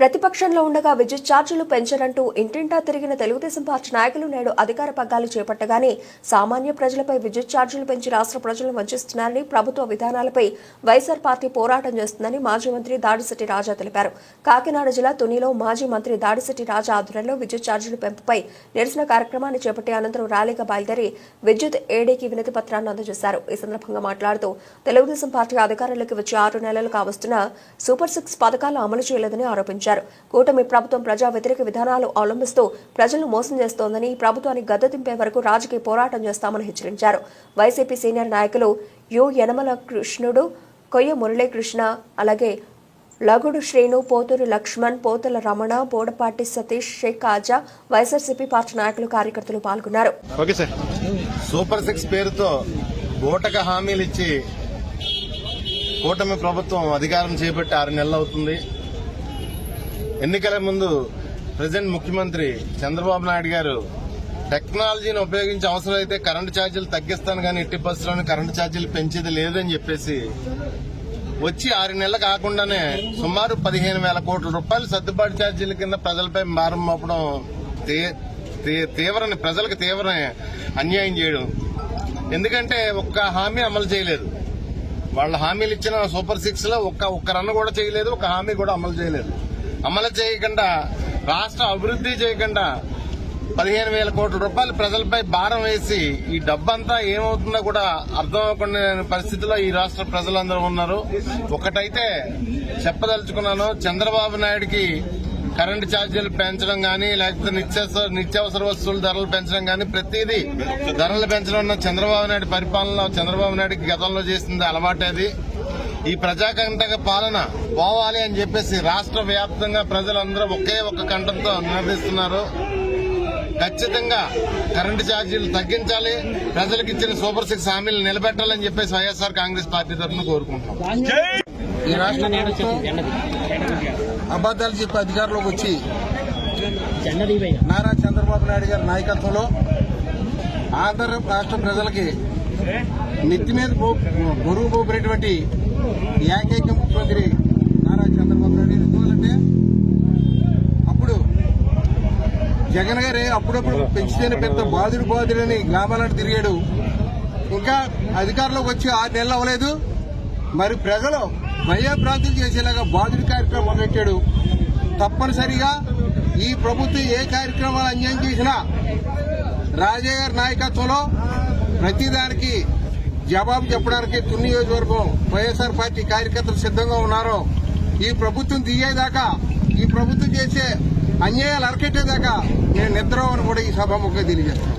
ప్రతిపక్షంలో ఉండగా విద్యుత్ ఛార్జీలు పెంచరంటూ ఇంటింటా తిరిగిన తెలుగుదేశం పార్టీ నాయకులు నేడు అధికార పగ్గాలు చేపట్టగానే సామాన్య ప్రజలపై విద్యుత్ ఛార్జీలు పెంచి రాష్ట్ర ప్రజలను వంచిస్తున్నారని ప్రభుత్వ విధానాలపై వైఎస్ఆర్ పార్టీ పోరాటం చేస్తుందని మాజీ మంత్రి దాడిశెట్టి రాజా తెలిపారు. కాకినాడ జిల్లా తునిలో మాజీ మంత్రి దాడిశెట్టి రాజా ఆధ్వర్యంలో విద్యుత్ ఛార్జీలు పెంపుపై నిరసన కార్యక్రమాన్ని చేపట్టి అనంతరం ర్యాలీగా బయలుదేరి విద్యుత్ ఏడీకి వినతి పత్రాన్ని అందజేశారు. ఈ సందర్భంగా మాట్లాడుతూ తెలుగుదేశం పార్టీ అధికారంలోకి వచ్చి ఆరు నెలలు కావస్తున్న సూపర్ సిక్స్ పథకాలు అమలు చేయలేదని ఆరోపించారు. కూటమి ప్రభుత్వం ప్రజా వ్యతిరేక విధానాలు అవలంబిస్తూ ప్రజలను మోసం చేస్తోందని ప్రభుత్వాన్ని గద్దెదింపే వరకు రాజకీయ పోరాటం చేస్తామని హెచ్చరించారు. వైసీపీ సీనియర్ నాయకులు యు యనమల కృష్ణుడు కొయ్య మురళీకృష్ణ అలాగే లగుడు శ్రీను పోతూరు లక్ష్మణ్ పోతుల రమణ బోడపాటి సతీష్ షేక్ ఆజా వైఎస్ఆర్సీపీ పార్టీ నాయకులు కార్యకర్తలు పాల్గొన్నారు. Okay sir. సూపర్ సిక్స్ పేరుతో బూటక హామీలు ఇచ్చి కూటమి ప్రభుత్వం అధికారం చేపట్టి ఆరు నెలలు అవుతుంది. ఎన్నికల ముందు ప్రజెంట్ ముఖ్యమంత్రి చంద్రబాబు నాయుడు గారు టెక్నాలజీని ఉపయోగించి అవసరమైతే కరెంటు ఛార్జీలు తగ్గిస్తాను కానీ ఎట్టి బస్సులోని కరెంటు ఛార్జీలు పెంచేది లేదని చెప్పేసి వచ్చి ఆరు నెలలు కాకుండానే సుమారు పదిహేను వేల కోట్ల రూపాయలు సర్దుబాటు ఛార్జీల కింద ప్రజలపై భారం మోపడం తీ- తీ- తీవ్ర ప్రజలకు తీవ్ర అన్యాయం చేయడం. ఎందుకంటే ఒక్క హామీ అమలు చేయలేదు. వాళ్ళ హామీలు ఇచ్చిన సూపర్ సిక్స్లో ఒక్క ఒక్క రన్ కూడా చేయలేదు ఒక హామీ కూడా అమలు చేయలేదు. అమలు చేయకుండా రాష్ట్ర అభివృద్ధి చేయకుండా పదిహేను వేల కోట్ల రూపాయలు ప్రజలపై భారం వేసి ఈ డబ్బంతా ఏమవుతుందో కూడా అర్థం అవ్వకుండా పరిస్థితిలో ఈ రాష్ట్ర ప్రజలందరూ ఉన్నారు. ఒకటైతే చెప్పదలుచుకున్నాను చంద్రబాబు నాయుడికి కరెంటు ఛార్జీలు పెంచడం కానీ లేకపోతే నిత్యావసర నిత్యావసర వస్తువుల ధరలు పెంచడం కానీ ప్రతిదీ ధరలు పెంచడం చంద్రబాబు నాయుడు పరిపాలనలో చంద్రబాబు నాయుడికి గతంలో చేసింది అలవాటే అది ఈ ప్రజాకంటక పాలన పోవాలి అని చెప్పేసి రాష్ట్ర వ్యాప్తంగా ప్రజలందరూ ఒకే ఒక్క కంఠంతో నిలదీస్తున్నారు ఖచ్చితంగా కరెంటు ఛార్జీలు తగ్గించాలి ప్రజలకు ఇచ్చిన సూపర్ సిక్స్ హామీలు నిలబెట్టాలని చెప్పేసి వైఎస్ఆర్ కాంగ్రెస్ పార్టీ తరఫున కోరుకుంటున్నాం. ఈ రాష్ట్ర ప్రభుత్వం అబద్దాలు చెప్పి అధికారంలోకి వచ్చి నారా చంద్రబాబు నాయుడు గారి నాయకత్వంలో ఆంధ్ర రాష్ట్ర ప్రజలకి నెత్తి మీద పో- బరువు పోపినటువంటి ఏకైక ముఖ్యమంత్రి నారా చంద్రబాబు నాయుడు గారు. అప్పుడు జగన్ గారే అప్పుడప్పుడు పెంచితేనే పెద్ద బాధుడు బాధుడని గ్రామాలను తిరిగాడు ఇంకా అధికారంలోకి వచ్చి ఆరు నెలలు అవ్వలేదు మరి ప్రజలు భయభ్రాంతులు చేసేలాగా బాధుడి కార్యక్రమం మొదలెట్టాడు తప్పనిసరిగా ఈ ప్రభుత్వం ఏ కార్యక్రమాలు అన్యాయం చేసినా రాజయ్య గారి నాయకత్వంలో ప్రతిదానికి జవాబు చెప్పడానికి తుని నియోజకవర్గం వైఎస్ఆర్ పార్టీ కార్యకర్తలు సిద్ధంగా ఉన్నారు ఈ ప్రభుత్వం దిగేదాకా ఈ ప్రభుత్వం చేసే అన్యాయాలు అరకెట్టేదాకా నేను నిద్ర అని కూడా ఈ సభాముఖంగా తెలియజేస్తాను